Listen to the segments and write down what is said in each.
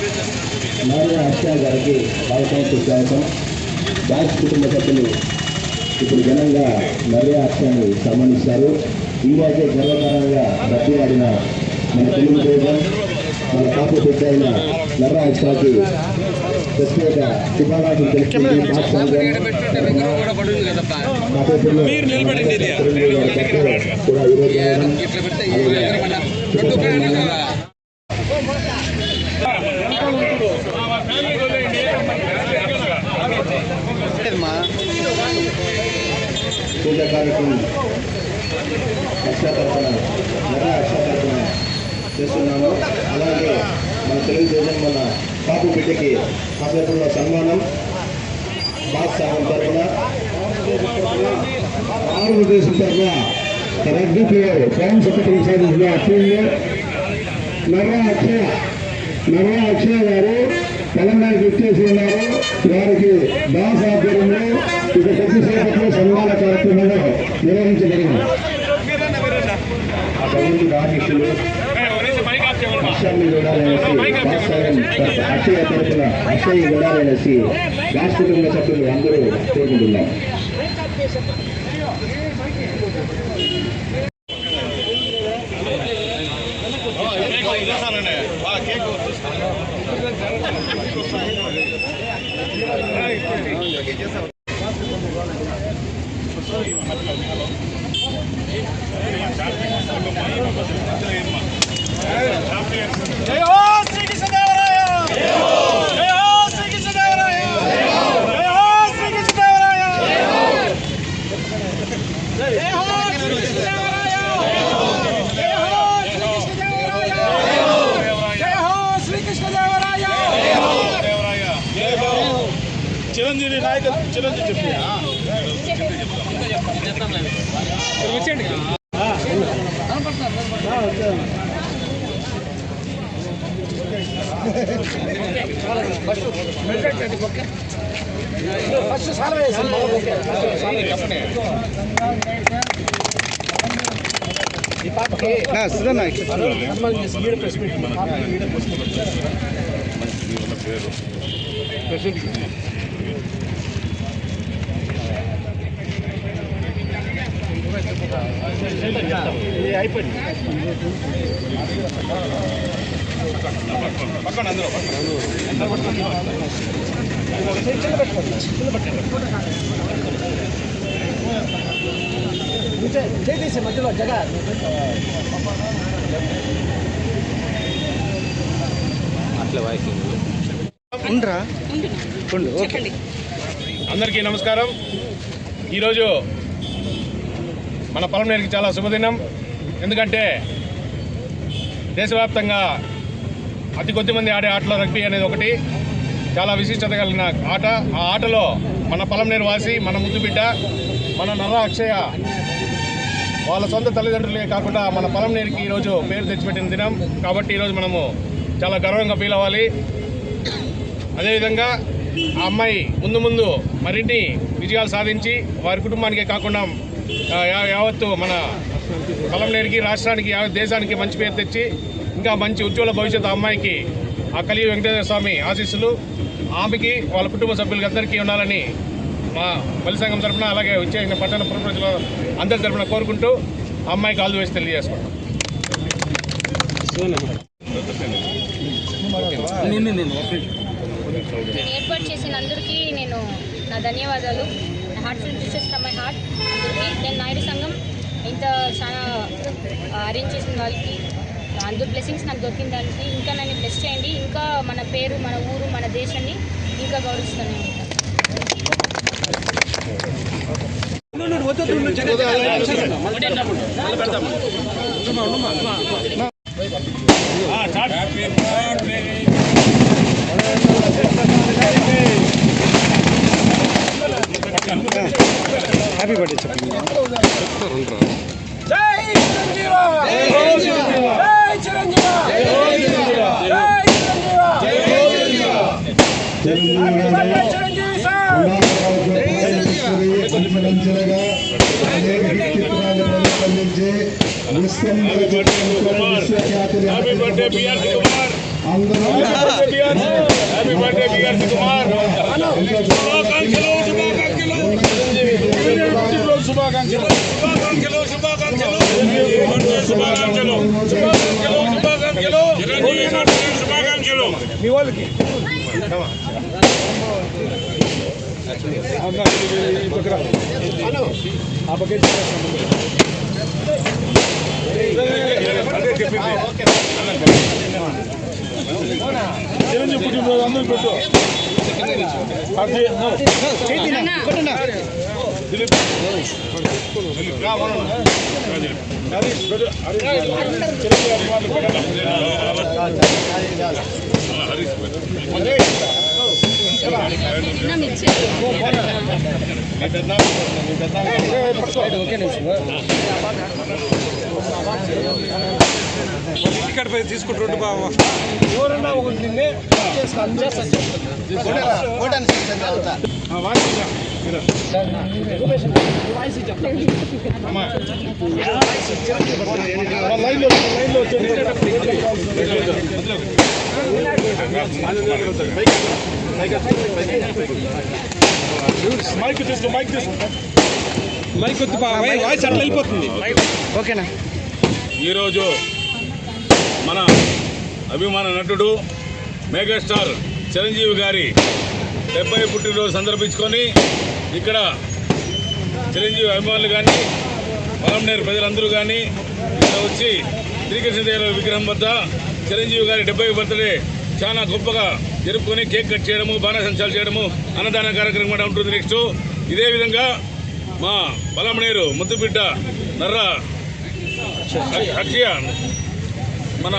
నారా అక్షయ గారికి స్వాగతం. సుస్వాగతం బ్యాచ్ కుటుంబ సభ్యులు ఇప్పుడు ఘనంగా నర్య అక్షయాన్ని సన్మానిస్తారు. ఇండియాకే గర్వకారణంగా రద్దీలాడిన మన తెలుగు దేశం మన కాపు పెద్ద అయిన నర్ర అక్షయకి ప్రత్యేక శుభాకాంక్షలు తెలుపుతుంది. కూడా ఈరోజు రావడం ఇట్లా పెడితే అలాగే రెండు పేర్లు పూజ కార్యక్రమం అక్ష తరఫున నర అక్ష తరఫున చేస్తున్నాము అలాగే మన తెలుగుదేశం మన పాపు కాసేపట్లో సన్మానం బాస్ సాగం తరఫున ఆంధ్రప్రదేశ్ తరఫున రగ్బీ ప్లేయర్ ప్రైమ్ సెక్రటరీ సర్వీస్లో అట్లే నర్ర అక్షయ నర్ర అక్షయ గారు తెలంగాణకి ఇచ్చేసి ఉన్నారు. వారికి దాస్ ఆధ్వర్యంలో ఇక కొద్దిసేపట్లో సన్మాన కార్యక్రమంలో నిర్వహించబడింది రాజకీయులు విషయాన్ని చూడాలనేసి వాస్తవం అక్షయ తరఫున అక్షయ చూడాలనేసి రాష్ట్ర కుటుంబ సభ్యులు అందరూ కోరుకుంటున్నారు చిరంజీవి నాయకులు చిరంజీవి చెప్పి వచ్చేయండి ఫస్ట్ సాల్వ్ వేసి ఈ పాపకి సన్మానం చేసి ఈడ ప్రెస్ మీట్ మా పాపకి ఈడ ప్రెస్ మీట్ ఇది అయిపోయింది పక్కన అందరూ చేసి మధ్యలో జగ అందరికీ నమస్కారం. ఈరోజు మన పొలంనేరికి చాలా శుభదినం. ఎందుకంటే దేశవ్యాప్తంగా అతి కొద్ది మంది ఆడే ఆటలో రగ్బీ అనేది ఒకటి. చాలా విశిష్టత కలిగిన ఆట. ఆ ఆటలో మన పొలంనేరు వాసి మన ముద్దు బిడ్డ మన నల్ల అక్షయ వాళ్ళ సొంత తల్లిదండ్రులే కాకుండా మన పొలంనేరికి ఈరోజు పేరు తెచ్చిపెట్టిన దినం. కాబట్టి ఈరోజు మనము చాలా గర్వంగా ఫీల్ అవ్వాలి అదేవిధంగా ఆ అమ్మాయి ముందు ముందు మరిన్ని విజయాలు సాధించి వారి కుటుంబానికే కాకుండా యావత్తు మన పొలంనేరికి రాష్ట్రానికి యావత్ దేశానికి మంచి పేరు తెచ్చి ఇంకా మంచి ఉజ్వల భవిష్యత్తు అమ్మాయికి ఆ కలిగి వెంకటేశ్వర స్వామి ఆశీస్సులు ఆమెకి వాళ్ళ కుటుంబ సభ్యులకి అందరికీ ఉండాలని మా బలి సంఘం తరఫున అలాగే వచ్చేసిన పట్టణ పుర ప్రజల అందరి తరఫున కోరుకుంటూ అమ్మాయికి ఆల్ వేసి తెలియజేసుకుంటాం ఏర్పాటు చేసిన అందరికీ నేను నా ధన్యవాదాలు నా heartfelt wishes from my heart అందరికీ నేను నాయుడు సంఘం ఇంత చాలా అరేంజ్ చేసిన వాళ్ళకి అందరు బ్లెస్సింగ్స్ నాకు దొరికిన దానికి ఇంకా నన్ను బ్లెస్ చేయండి. ఇంకా మన పేరు మన ఊరు మన దేశాన్ని ఇంకా గౌరవిస్తూనే. ఉంటాను happy birthday happy birthday B R Kumar happy birthday B R Kumar శుభాకాంక్షలు శుభాకాంక్షలు శుభాకాంక్షలు శుభాకాంక్షలు శుభాకాంక్షలు శుభాకాంక్షలు మీ వాళ్ళకి. చిరంజీవి పుట్టినరోజు అందరూ పెట్టు ఓకే వాయిస్ ఇద్దాం. అమ్మా. లైన్లో లైన్లో వచ్చేది మైక్ తీసుకో మైక్ తీసుకో మైక్ వద్దు బాబు వాయిస్ అట్లా వెళ్ళిపోతుంది? ఓకేనా? ఈరోజు మన అభిమాన నటుడు మెగాస్టార్ చిరంజీవి గారి డెబ్బై పుట్టినరోజు సందర్భించుకొని ఇక్కడ చిరంజీవి అభిమానులు కానీ పొలంనేరు ప్రజలందరూ కానీ ఇక్కడ వచ్చి శ్రీకృష్ణదేవ విగ్రహం వద్ద చిరంజీవి గారి డెబ్బై బర్త్డే చాలా గొప్పగా జరుపుకొని కేక్ కట్ చేయడము బాణసంచాలు చేయడము అన్నదాన కార్యక్రమం కూడా ఉంటుంది నెక్స్ట్ ఇదే విధంగా మా పొలంనేరు ముద్దుబిడ్డ నర్ర అక్షయ మన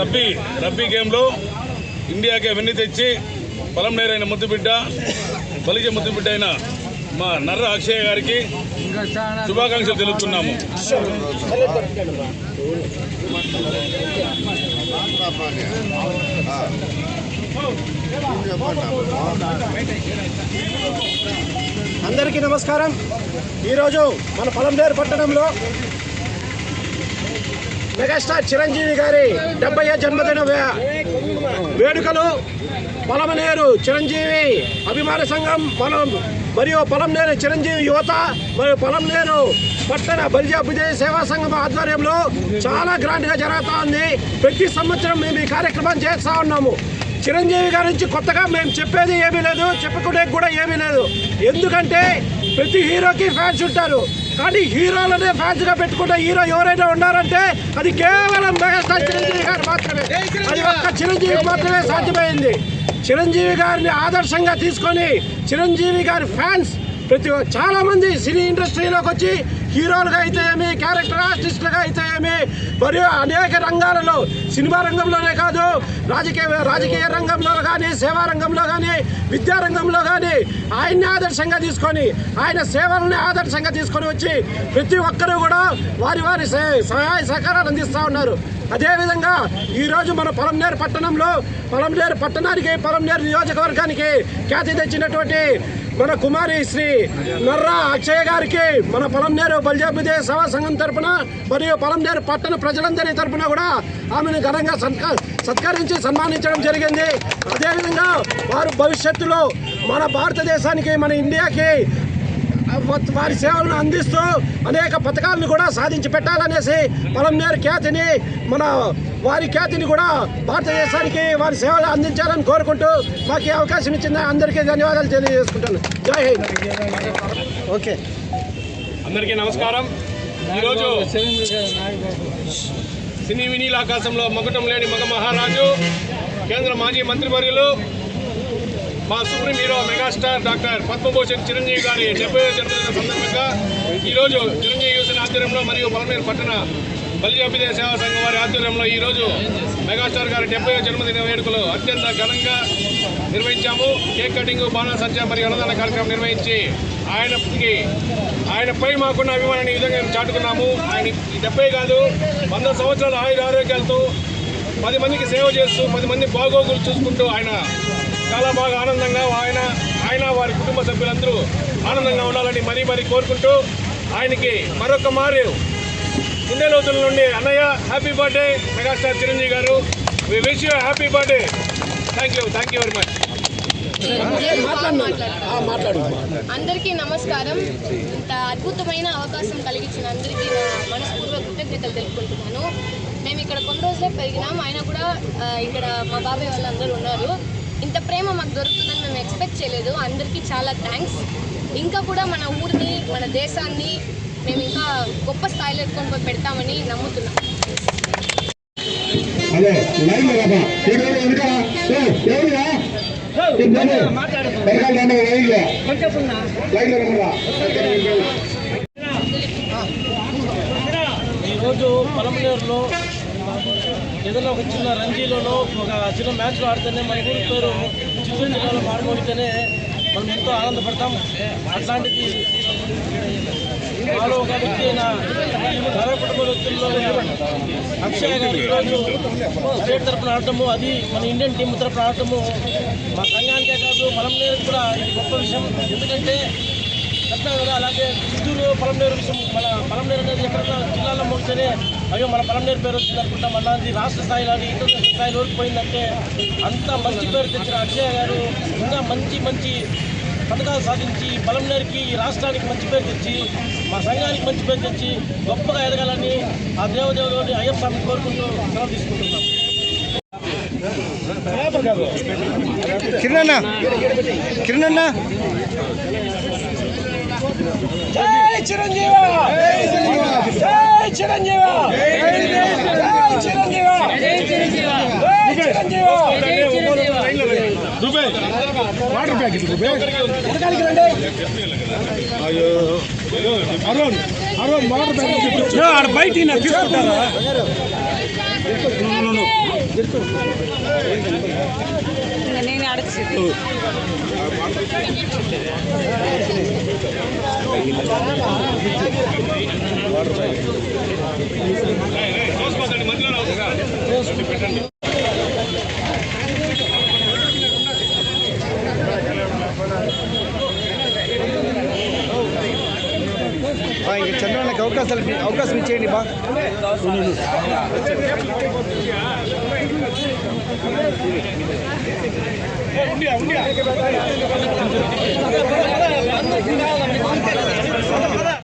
రబ్బీ రబ్బీ గేమ్లో ఇండియాకి అవన్నీ తెచ్చి పొలం నేరైన ముద్దుబిడ్డ బలిజ ముద్దుబిడ్డ అయిన మా నర్ర అక్షయ్ గారికి శుభాకాంక్షలు తెలుపుతున్నాము. అందరికీ నమస్కారం. ఈరోజు మన పొలంనేరు పట్టణంలో మెగాస్టార్ చిరంజీవి గారి డెబ్బై జన్మదిన వేడుకలు పొలమనేరు చిరంజీవి అభిమాన సంఘం మనం మరియు పొలంనేరు చిరంజీవి యువత మరియు పొలంనేరు పట్టణ బలిజా అభ్యుదయ సేవా సంఘం ఆధ్వర్యంలో చాలా గ్రాండ్గా జరుగుతూ ఉంది. ప్రతి సంవత్సరం మేము ఈ కార్యక్రమం చేస్తూ ఉన్నాము. చిరంజీవి గారి నుంచి కొత్తగా మేము చెప్పేది ఏమీ లేదు చెప్పుకునే కూడా ఏమీ లేదు. ఎందుకంటే ప్రతి హీరోకి ఫ్యాన్స్ ఉంటారు. కానీ హీరోలనే ఫ్యాన్స్గా పెట్టుకున్న హీరో ఎవరైనా ఉన్నారంటే అది కేవలం మెగాస్టార్ చిరంజీవి గారు మాత్రమే. అది ఒక్క చిరంజీవి మాత్రమే సాధ్యమైంది. చిరంజీవి గారిని ఆదర్శంగా తీసుకొని చిరంజీవి గారి ఫ్యాన్స్ ప్రతి ఒ- చాలా మంది సినీ ఇండస్ట్రీలోకి వచ్చి హీరోలుగా అయితే ఏమి క్యారెక్టర్ ఆర్టిస్టులుగా అయితే ఏమి మరియు అనేక రంగాలలో సినిమా రంగంలోనే కాదు రాజకీయ రాజకీయ రంగంలో కానీ సేవా రంగంలో కానీ విద్యా రంగంలో కానీ ఆయన్ని ఆదర్శంగా తీసుకొని ఆయన సేవల్ని ఆదర్శంగా తీసుకొని వచ్చి ప్రతి ఒక్కరూ కూడా వారి వారి సహాయ సహకారాలు అందిస్తూ ఉన్నారు. అదేవిధంగా ఈరోజు మన పొలంనేరు పట్టణంలో పొలంనేరు పట్టణానికి పొలంనేరు నియోజకవర్గానికి ఖ్యాతి తెచ్చినటువంటి మన కుమారి శ్రీ నర్రా అక్షయ గారికి మన పొలంనేరు బల్జాబుదే సభా సంఘం తరపున మరియు పొలంనేరు పట్టణ ప్రజలందరి తరపున కూడా ఆమెను ఘనంగా సత్క సత్కరించి సన్మానించడం జరిగింది. అదేవిధంగా వారు భవిష్యత్తులో మన భారతదేశానికి మన ఇండియాకి వారి సేవలను అందిస్తూ అనేక పథకాలను కూడా సాధించి పెట్టాలనేసి పొలంనేరు ఖ్యాతిని మన వారి ఖ్యాతిని కూడా భారతదేశానికి వారి సేవలు అందించాలని కోరుకుంటూ మాకు అవకాశం ఇచ్చిన అందరికీ ధన్యవాదాలు తెలియజేసుకుంటాను. జై హింద్. ఓకే. అందరికీ నమస్కారం. ఈరోజు సినీ వినీల ఆకాశంలో మగుటం లేని మగ మహారాజు కేంద్ర మాజీ మంత్రివర్యులు మా supreme hero megastar doctor Padma Bhushan Chiranjeevi గారి డెబ్బై జన్మదిన సందర్భంగా ఈరోజు చిరంజీవి యువసేన ఆధ్వర్యంలో మరియు పొలమేరు పట్టణ బలి సేవా సంఘం వారి ఆధ్వర్యంలో ఈరోజు మెగాస్టార్ గారి డెబ్బై జన్మదిన వేడుకలు అత్యంత ఘనంగా నిర్వహించాము. కేక్ కటింగ్ బాణాసంచా మరియు అన్నదాన కార్యక్రమం నిర్వహించి ఆయనకి ఆయనపై మాకున్న అభిమానాన్ని ఈ విధంగా మేము చాటుకున్నాము. ఆయన ఈ డెబ్బై కాదు వంద సంవత్సరాల ఆయుర ఆరోగ్యాలతో పది మందికి సేవ చేస్తూ పది మంది బాగోగులు చూసుకుంటూ ఆయన చాలా బాగా ఆనందంగా ఆయన ఆయన వారి కుటుంబ సభ్యులందరూ ఆనందంగా ఉండాలని మరీ మరీ కోరుకుంటూ ఆయనకి మరొక మారు. గుండె లోతుల నుండి అన్నయ్య హ్యాపీ బర్త్డే మెగాస్టార్ చిరంజీవి గారు. We wish you happy birthday thank you thank you very much మాట్లాడు అందరికీ నమస్కారం. ఇంత అద్భుతమైన అవకాశం కలిగించిన అందరికీ నా మనస్పూర్వక కృతజ్ఞతలు తెలుపుకుంటున్నాను. మేము ఇక్కడ కొన్ని రోజులే పెరిగినాం. ఆయన కూడా ఇక్కడ మా బాబాయ్ వాళ్ళందరూ ఉన్నారు. మాకు దొరుకుతుందని మేము ఎక్స్పెక్ట్ చేయలేదు. అందరికీ చాలా థ్యాంక్స్ ఇంకా కూడా మన ఊరిని మన దేశాన్ని మేము ఇంకా గొప్ప స్థాయిలో ఎత్తుకొని పోయి పెడతామని నమ్ముతున్నాం. ఈరోజు పొలంనేరులో ఏదైనా ఒక చిన్న రంజీలోనో ఒక చిన్న మ్యాచ్లో ఆడితేనే మన ఊరి పేరు చిత్తూరు జిల్లాలో మారుమోగితేనే మనం ఎంతో ఆనందపడతాం. అట్లాంటిది మాలో ఒక వ్యక్తి అయిన ధర కుటుంబ వ్యక్తుల్లో అక్షయ్ గారు ఈరోజు స్టేట్ తరఫున ఆడటము అది మన ఇండియన్ టీం తరఫున ఆడటము మా సంఘానికే కాదు పొలంనేరు కూడా ఇది గొప్ప విషయం. ఎందుకంటే చెప్తాను కదా అలాగే చిత్తూరు పొలంనేరు విషయం మన పొలంనేరు అనేది ఎక్కడన్నా జిల్లాలో మోగితేనే అయ్యో మన పొలంనేరు పేరు వచ్చింది అనుకుంటాం రాష్ట్ర స్థాయిలో ఇంటర్నేషనల్ స్థాయిలో వరకు పోయిందంటే అంత మంచి పేరు తెచ్చిన అక్షయ గారు ఇంకా మంచి మంచి పథకాలు సాధించి పొలంనేరుకి ఈ రాష్ట్రానికి మంచి పేరు తెచ్చి మా సంఘానికి మంచి పేరు తెచ్చి గొప్పగా ఎదగాలని ఆ దేవదేవుడు అయ్యప్ప స్వామిని కోరుకుంటూ సెలవు తీసుకుంటున్నాం. కిరణ్ కిరణ్ జై చిరంజీవి! జై చిరంజీవి! జై చిరంజీవి! జై చిరంజీవి! వాటర్ ప్యాకెట్ రండి అరుణ్ అరుణ్ వాటర్ ప్యాకెట్ ఆడ బయట తీసుకుంటారా నేను అడగచ్చు ఇంకా చంద్రబాబుకి అవకాశాలు అవకాశం ఇచ్చేయండి బా உண்டியா உண்டியா